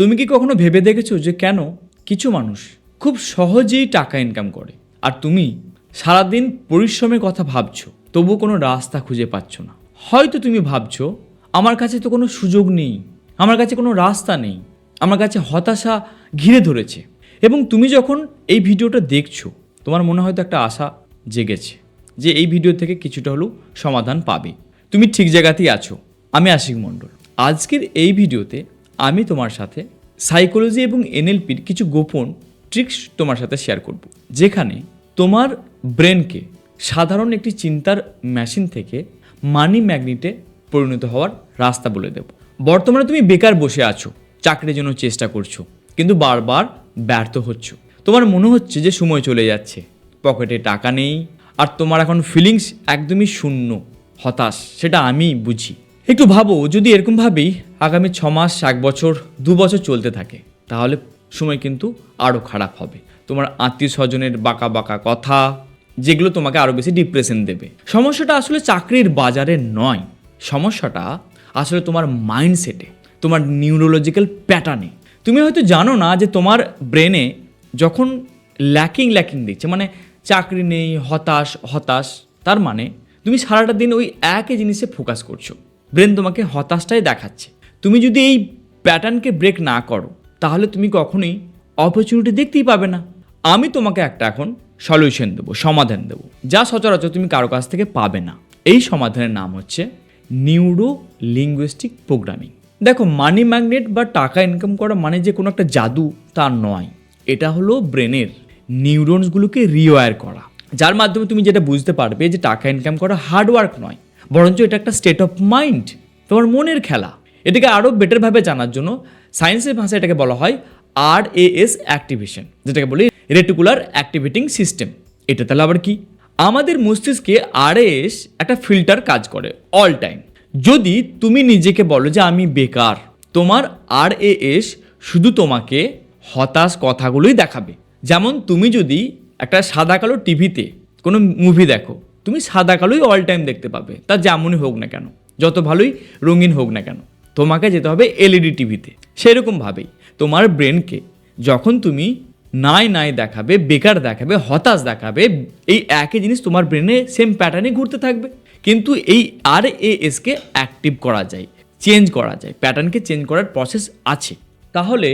তুমি কি কখনো ভেবে দেখেছ যে কেন কিছু মানুষ খুব সহজেই টাকা ইনকাম করে? আর তুমি সারাদিন পরিশ্রমের কথা ভাবছ তবু কোনো রাস্তা খুঁজে পাচ্ছ না। হয়তো তুমি ভাবছ, আমার কাছে তো কোনো সুযোগ নেই, আমার কাছে কোনো রাস্তা নেই, আমার কাছে হতাশা ঘিরে ধরেছে। এবং তুমি যখন এই ভিডিওটা দেখছ, তোমার মনে হয়তো একটা আশা জেগেছে যে এই ভিডিও থেকে কিছুটা হলেও সমাধান পাবে। তুমি ঠিক জায়গাতেই আছো। আমি আশিক মণ্ডল। আজকের এই ভিডিওতে আমি তোমার সাথে সাইকোলজি এবং এনএলপির কিছু গোপন ট্রিক্স তোমার সাথে শেয়ার করব। যেখানে তোমার ব্রেনকে সাধারণ একটি চিন্তার মেশিন থেকে মানি ম্যাগনেটে পরিণত হওয়ার রাস্তা বলে দেব। বর্তমানে তুমি বেকার বসে আছো, চাকরির জন্য চেষ্টা করছ, কিন্তু বারবার ব্যর্থ হচ্ছ। তোমার মনে হচ্ছে যে সময় চলে যাচ্ছে, পকেটে টাকা নেই, আর তোমার এখন ফিলিংস একদমই শূন্য, হতাশ, সেটা আমি বুঝি। একটু ভাবো, যদি এরকমভাবেই আগামী ছ মাস, এক বছর, দু বছর চলতে থাকে, তাহলে সময় কিন্তু আরও খারাপ হবে। তোমার আত্মীয় স্বজনের বাঁকা বাঁকা কথা, যেগুলো তোমাকে আরও বেশি ডিপ্রেশন দেবে। সমস্যাটা আসলে চাকরির বাজারে নয়। সমস্যাটা আসলে তোমার মাইন্ডসেটে তোমার নিউরোলজিক্যাল প্যাটার্নে তুমি হয়তো জানো না যে তোমার ব্রেনে যখন ল্যাকিং ল্যাকিং দিচ্ছে মানে চাকরি নেই, হতাশ হতাশ, তার মানে তুমি সারাটা দিন ওই একই জিনিসে ফোকাস করছ। ব্রেন তোমাকে হতাশটাই দেখাচ্ছে। তুমি যদি এই প্যাটার্নকে ব্রেক না করো, তাহলে তুমি কখনোই অপরচুনিটি দেখতেই পাবে না। আমি তোমাকে একটা এখন সলিউশন দেবো, সমাধান দেবো, যা সচরাচর তুমি কারও কাছ থেকে পাবে না। এই সমাধানের নাম হচ্ছে নিউরো লিঙ্গুইস্টিক প্রোগ্রামিং দেখো মানি ম্যাগনেট বা টাকা ইনকাম করা মানে যে কোনো একটা জাদু, তা নয়। এটা হলো ব্রেনের নিউরনসগুলোকে রিওয়ার করা। যার মাধ্যমে তুমি যেটা বুঝতে পারবে যে টাকা ইনকাম করা হার্ডওয়ার্ক নয়। বরঞ্চ এটা একটা স্টেট অফ মাইন্ড তোমার মনের খেলা। এটাকে আরও বেটারভাবে জানার জন্য সায়েন্সের ভাষায় এটাকে বলা হয় আর এ এস অ্যাক্টিভেশন যেটাকে বলি রেটিকুলার অ্যাক্টিভেটিং সিস্টেম এটা তাহলে আবার কি? আমাদের মস্তিষ্কে আর এস একটা ফিল্টার কাজ করে অল টাইম যদি তুমি নিজেকে বলো যে আমি বেকার, তোমার আর এস শুধু তোমাকে হতাশ কথাগুলোই দেখাবে। যেমন তুমি যদি একটা সাদা কালো টিভিতে কোনো মুভি দেখো তুমি সাদা কালোই অল টাইম দেখতে পাবে। তা যেমনই হোক না কেন, যত ভালোই রঙিন হোক না কেন, তোমাকে যেতে হবে এলইডি টিভিতে সেরকমভাবেই তোমার ব্রেনকে যখন তুমি নাই নাই দেখাবে, বেকার দেখাবে, হতাশ দেখাবে, এই একই জিনিস তোমার ব্রেনে সেম প্যাটার্নে ঘুরতে থাকবে। কিন্তু এই আর এসকে অ্যাক্টিভ করা যায় চেঞ্জ করা যায় প্যাটার্নকে চেঞ্জ করার প্রসেস আছে। তাহলে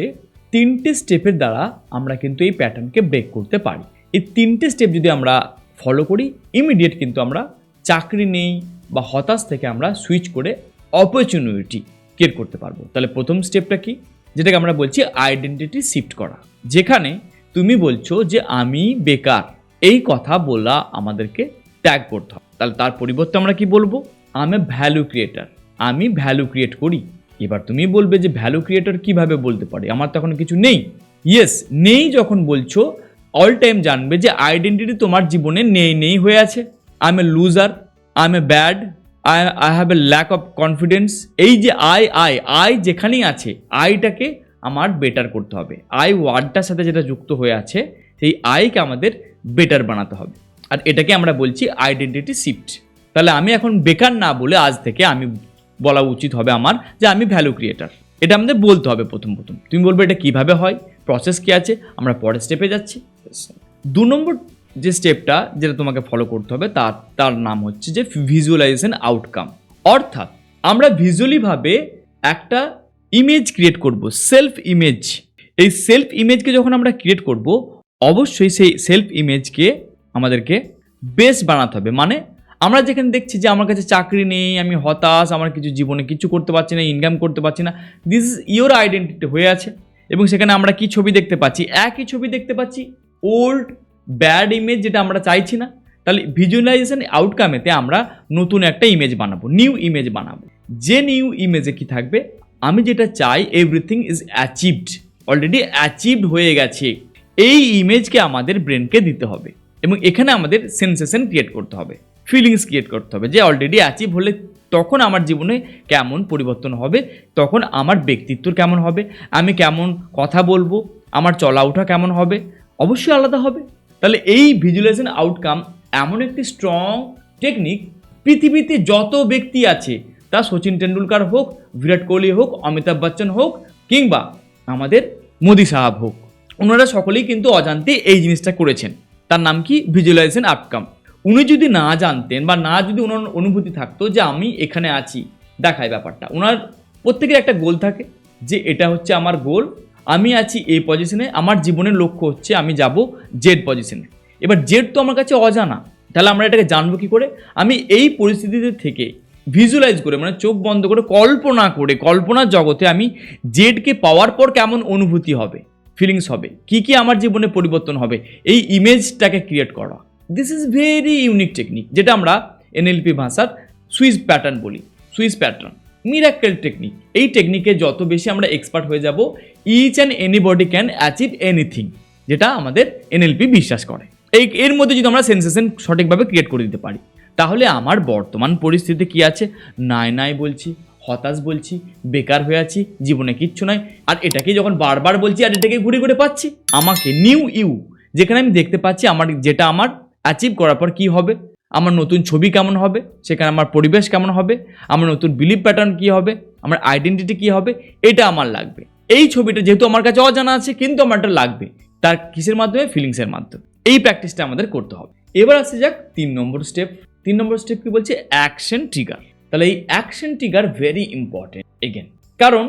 তিনটে স্টেপের দ্বারা আমরা কিন্তু এই প্যাটার্নকে ব্রেক করতে পারি। এই তিনটে স্টেপ যদি আমরা ফলো করি ইমিডিয়েট কিন্তু আমরা চাকরি নেই বা হতাশ থেকে আমরা সুইচ করে অপরচুনিটি ক্রিয়েট করতে পারব। তাহলে প্রথম স্টেপটা কি? যেটাকে আমরা বলছি আইডেন্টিটি শিফট করা। যেখানে তুমি বলছো যে আমি বেকার, এই কথা বলা আমাদেরকে ট্যাগ করতে হবে। তাহলে তার পরিবর্তে আমরা কি বলব? আমি ভ্যালু ক্রিয়েটার আমি ভ্যালু ক্রিয়েট করি। এবার তুমি বলবে যে ভ্যালু ক্রিয়েটর কীভাবে বলতে পারি? আমার তো এখন কিছু নেই। ইয়েস নেই যখন বলছো অল টাইম জানবে যে আইডেন্টিটি তোমার জীবনে নেই নেই হয়ে আছে। I am a loser I am a bad I I have a lack of confidence এই যে আই আই আই যেখানেই আছে আইটাকে আমার বেটার করতে হবে। আই ওয়ার্ডটার সাথে যেটা যুক্ত হয়ে আছে, সেই আইকে আমাদের বেটার বানাতে হবে। আর এটাকে আমরা বলছি আইডেন্টিটি শিফট তাহলে আমি এখন বেকার না বলে আজ থেকে আমি বলা উচিত হবে আমার যে আমি ভ্যালু ক্রিয়েটার এটা আমাদের বলতে হবে প্রথম প্রথম। তুমি বলবে এটা কীভাবে হয়? প্রসেস কী আছে? আমরা পরের স্টেপে যাচ্ছি। দু নম্বর যে স্টেপটা যেটা তোমাকে ফলো করতে হবে তার তার নাম হচ্ছে যে ভিজুয়ালাইজেশন আউটকাম অর্থাৎ আমরা ভিজুয়ালিভাবে একটা ইমেজ ক্রিয়েট করব সেলফ ইমেজ এই সেলফ ইমেজকে যখন আমরা ক্রিয়েট করব, অবশ্যই সেই সেলফ ইমেজকে আমাদেরকে বেস্ট বানাতে হবে। মানে আমরা যেখানে দেখছি যে আমার কাছে চাকরি নেই, আমি হতাশ, আমার কিছু জীবনে কিছু করতে পারছি না ইনকাম করতে পারছি না দিস ইজ ইয়োর আইডেন্টিটি হয়ে আছে। এবং সেখানে আমরা কি ছবি দেখতে পাচ্ছি? একই ছবি দেখতে পাচ্ছি ওল্ড ব্যাড ইমেজ যেটা আমরা চাইছি না, তাহলে ভিজুয়ালাইজেশন আউটকামেতে আমরা নতুন একটা ইমেজ বানাবো নিউ ইমেজ বানাবো। যে নিউ ইমেজে কি থাকবে? আমি যেটা চাই everything is achieved already achieved হয়ে গেছে। এই ইমেজকে আমাদের ব্রেনকে দিতে হবে এবং এখানে আমাদের সেন্সেশন ক্রিয়েট করতে হবে ফিলিংস ক্রিয়েট করতে হবে যে অলরেডি অ্যাচিভ হলে তখন আমার জীবনে কেমন পরিবর্তন হবে, তখন আমার ব্যক্তিত্ব কেমন হবে, আমি কেমন কথা বলব, আমার চলা ওঠা কেমন হবে অবশ্যই আলাদা হবে। তাহলে এই ভিজুয়ালাইজেশন আউটকাম এমন একটি স্ট্রং টেকনিক পৃথিবীতে যত ব্যক্তি আছে, তা সচিন টেন্ডুলকার হোক, বিরাট কোহলি হোক, অমিতাভ বচ্চন হোক, কিংবা আমাদের মোদি সাহাব হোক, ওনারা সকলেই কিন্তু অজান্তে এই জিনিসটা করেছেন। তার নাম কি? ভিজুয়ালাইজেশন আউটকাম উনি যদি না জানতেন বা না যদি ওনার অনুভূতি থাকতো যে আমি এখানে আছি, দেখায় ব্যাপারটা। ওনার প্রত্যেকের একটা গোল থাকে যে এটা হচ্ছে আমার গোল আমি আছি এই পজিশনে আমার জীবনের লক্ষ্য হচ্ছে আমি যাব জেড পজিশনে এবার জেড তো আমার কাছে অজানা। তাহলে আমরা এটাকে জানব কী করে? আমি এই পরিস্থিতিতে থেকে ভিজুয়ালাইজ করে মানে চোখ বন্ধ করে, কল্পনা করে কল্পনার জগতে আমি জেডকে পাওয়ার পর কেমন অনুভূতি হবে ফিলিংস হবে, কি কি আমার জীবনে পরিবর্তন হবে, এই ইমেজটাকে ক্রিয়েট করা। This is very unique technique যেটা আমরা এনএলপি ভাষার সুইস প্যাটার্ন বলি। সুইস প্যাটার্ন মিরাক্কেল টেকনিক এই টেকনিকে যত বেশি আমরা এক্সপার্ট হয়ে যাব each and anybody can achieve anything যেটা আমাদের এনএলপি বিশ্বাস করে। এই, এর মধ্যে যদি আমরা সেন্সেশন সঠিকভাবে ক্রিয়েট করে দিতে পারি, তাহলে আমার বর্তমান পরিস্থিতি কি আছে? নাই নাই বলছি, হতাশ বলছি, বেকার হয়ে আছি, জীবনে কিচ্ছু নাই, আর এটাকে যখন বারবার বলছি, আর এটাকে ঘুরে ঘুরে পাচ্ছি। আমাকে নিউ ইউ যেখানে আমি দেখতে পাচ্ছি, আমার যেটা আমার অ্যাচিভ করার পর কি হবে? আমার নতুন ছবি কেমন হবে? সেখানে আমার পরিবেশ কেমন হবে? আমার নতুন বিলিভ প্যাটার্ন কি হবে? আমার আইডেন্টিটি কি হবে? এটা আমার লাগবে। এই ছবিটা যেহেতু আমার কাছে অজানা আছে, কিন্তু আমার এটা লাগবে। তার কিসের মাধ্যমে? ফিলিংসের মাধ্যমে। এই প্র্যাকটিসটা আমাদের করতে হবে। এবার আসে যাক তিন নম্বর স্টেপ তিন নম্বর স্টেপ কি বলছে? অ্যাকশন ট্রিগার তাহলে এই action trigger very important again কারণ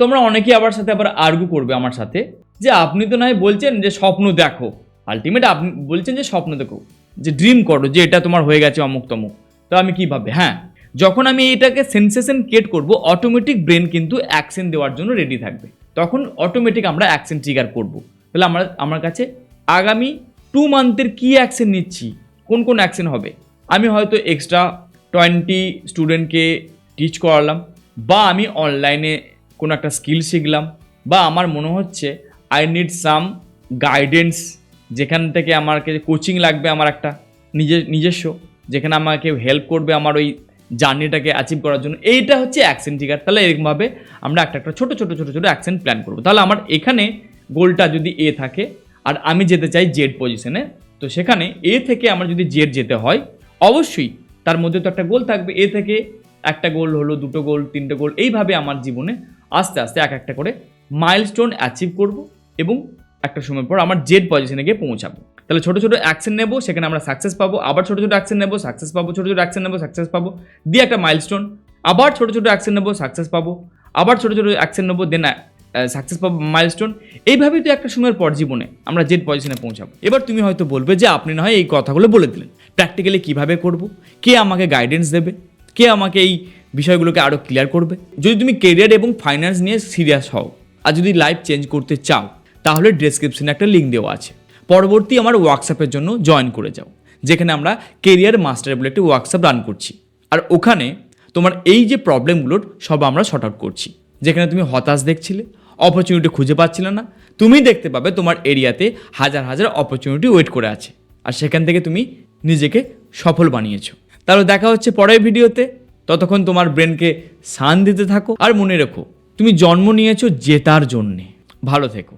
তোমরা অনেকেই আবার সাথে আবার আর্গু করবে আমার সাথে যে আপনি তো নয় বলছেন যে স্বপ্ন দেখো। আলটিমেট আপনি বলছেন যে স্বপ্ন দেখো। যে ড্রিম করো যে এটা তোমার হয়ে গেছে অমুক তমুক। তো আমি কীভাবে হ্যাঁ যখন আমি এটাকে সেন্সেশন ক্রিয়েট করব অটোমেটিক ব্রেন কিন্তু অ্যাকশন দেওয়ার জন্য রেডি থাকবে। তখন অটোমেটিক আমরা অ্যাকশন ট্রিগার করব। তাহলে আমরা, আমার কাছে আগামী টু মান্থের কী অ্যাকশন নিচ্ছি? কোন কোন অ্যাকশন হবে? আমি হয়তো এক্সট্রা টোয়েন্টি স্টুডেন্টকে টিচ করালাম, বা আমি অনলাইনে কোনো একটা স্কিল শিখলাম, বা আমার মনে হচ্ছে আই নিড সাম গাইডেন্স যেখান থেকে আমাকে কোচিং লাগবে আমার একটা নিজের নিজস্ব, যেখানে আমাকে হেল্প করবে আমার ওই জার্নিটাকে অ্যাচিভ করার জন্য। এইটা হচ্ছে অ্যাকশন ট্রিগার তাহলে এরকমভাবে আমরা একটা একটা ছোটো ছোটো ছোটো ছোটো অ্যাকশন প্ল্যান করব। তাহলে আমার এখানে গোলটা যদি এ থাকে, আর আমি যেতে চাই জেড পজিশনে তো সেখানে এ থেকে আমার যদি জেড যেতে হয়, অবশ্যই তার মধ্যে তো একটা গোল থাকবে। এ থেকে একটা গোল হলো, দুটো গোল তিনটে গোল এইভাবে আমার জীবনে আস্তে আস্তে এক একটা করে মাইলস্টোন অ্যাচিভ করব এবং একটা সময় পর আমার জেড পজিশনে গিয়ে পৌঁছাবো। তাহলে ছোটো ছোটো অ্যাকশন নেব, সেখানে আমরা সাকসেস পাবো, আবার ছোটো ছোটো অ্যাকশন নেব সাকসেস পাবো, ছোটো ছোটো অ্যাকশন নেব সাকসেস পাবো, দিয়ে একটা মাইলস্টোন আবার ছোটো ছোটো অ্যাকশন নেব সাকসেস পাবো, আবার ছোটো ছোটো অ্যাকশন নেব দেন সাকসেস পাবো মাইলস্টোন এইভাবেই তো একটা সময়ের পর জীবনে আমরা জেড পজিশনে পৌঁছাবো। এবার তুমি হয়তো বলবে যে আপনি না হয় এই কথাগুলো বলে দিলেন। প্র্যাকটিক্যালি কীভাবে করব? কে আমাকে গাইডেন্স দেবে? কে আমাকে এই বিষয়গুলোকে আরও ক্লিয়ার করবে? যদি তুমি কেরিয়ার এবং ফাইন্যান্স নিয়ে সিরিয়াস হও, আর যদি লাইফ চেঞ্জ করতে চাও তাহলে ডেসক্রিপশনে একটা লিঙ্ক দেওয়া আছে। পরবর্তী আমার ওয়ার্কশপের জন্য জয়েন করে যাও, যেখানে আমরা কেরিয়ার মাস্টার বলে একটি ওয়ার্কশপ রান করছি। আর ওখানে তোমার এই যে প্রবলেমগুলোর সব আমরা শর্ট আউট করছি। যেখানে তুমি হতাশ দেখছিলে অপরচুনিটি খুঁজে পাচ্ছিলে না, তুমি দেখতে পাবে তোমার এরিয়াতে হাজার হাজার অপরচুনিটি ওয়েট করে আছে। আর সেখান থেকে তুমি নিজেকে সফল বানিয়েছো। তাহলে দেখা হচ্ছে পরের ভিডিওতে। ততক্ষণ তোমার ব্রেনকে শান দিতে থাকো আর মনে রেখো, তুমি জন্ম নিয়েছো জেতার জন্যে। ভালো থেকো।